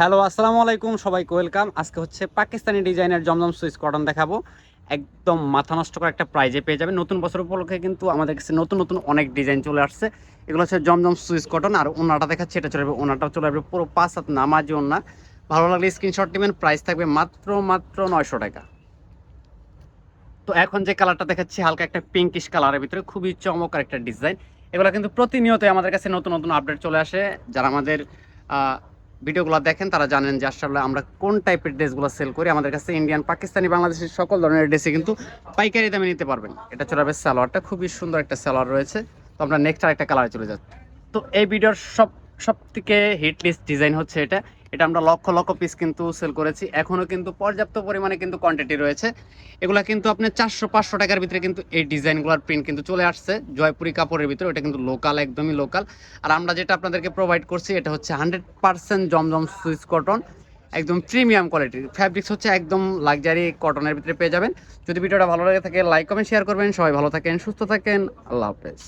Hello, আসসালামু আলাইকুম সবাইকে, ওয়েলকাম। আজকে হচ্ছে পাকিস্তানি ডিজাইনের জমজম সুইচ কটন দেখাবো। একদম মাথা নষ্ট করে একটা প্রাইজে পেয়ে যাবে নতুন বছর উপলক্ষে কিন্তু আমাদের কাছে নতুন নতুন অনেক ডিজাইন চলে আসছে। এগুলো হচ্ছে জমজম সুইচ কটন, আর ওনাটা দেখাচ্ছে, এটা চলে যাবে, ওনাটাও চলে যাবে পুরো পাঁচ হাত নামাজি ওনা। ভালো লাগলে স্ক্রিনশট নেবেন প্রাইস থাকবে মাত্র মাত্র নয়শো টাকা। তো এখন যে কালারটা দেখাচ্ছি, হালকা একটা পিঙ্কিশ কালারের ভিতরে, খুবই চমৎকার একটা ডিজাইন এগুলো কিন্তু প্রতিনিয়তই আমাদের কাছে নতুন নতুন আপডেট চলে আসে। যারা আমাদের ভিডিওগুলো দেখেন, তারা জানেন যে আসলে আমরা কোন টাইপের ড্রেসগুলো সেল করি। আমাদের কাছে ইন্ডিয়ান পাকিস্তানি বাংলাদেশের সকল ধরনের ড্রেসে কিন্তু পাইকারি দামে নিতে পারবেন। এটা চলে যাবে সালোয়ারটা। খুবই সুন্দর একটা সালোয়ার রয়েছে। তো আমরা নেক্সট আর একটা কালারে চলে যাচ্ছি। তো এই ভিডিওর সব সব থেকে হিট লিস্ট ডিজাইন হচ্ছে এটা। এটা আমরা লক্ষ লক্ষ পিস কিন্তু সেল করেছি। এখনও কিন্তু পর্যাপ্ত পরিমাণে কিন্তু কোয়ান্টিটি রয়েছে। এগুলা কিন্তু আপনার চারশো, পাঁচশো টাকার ভিতরে কিন্তু এই ডিজাইনগুলোর প্রিন্ট কিন্তু চলে আসছে। জয়পুরি কাপড়ের ভিতরে এটা কিন্তু লোকাল একদমই লোকাল আর আমরা যেটা আপনাদেরকে প্রোভাইড করছি, এটা হচ্ছে হান্ড্রেড পার্সেন্ট জমজম সুইস কটন একদম প্রিমিয়াম কোয়ালিটির ফ্যাব্রিক্স হচ্ছে একদম লাক্সারি কটনের ভিতরে পেয়ে যাবেন। যদি ভিডিওটা ভালো লাগে থাকে লাইক কমেন্ট শেয়ার করবেন। সবাই ভালো থাকেন, সুস্থ থাকেন। আল্লাহ হাফেজ।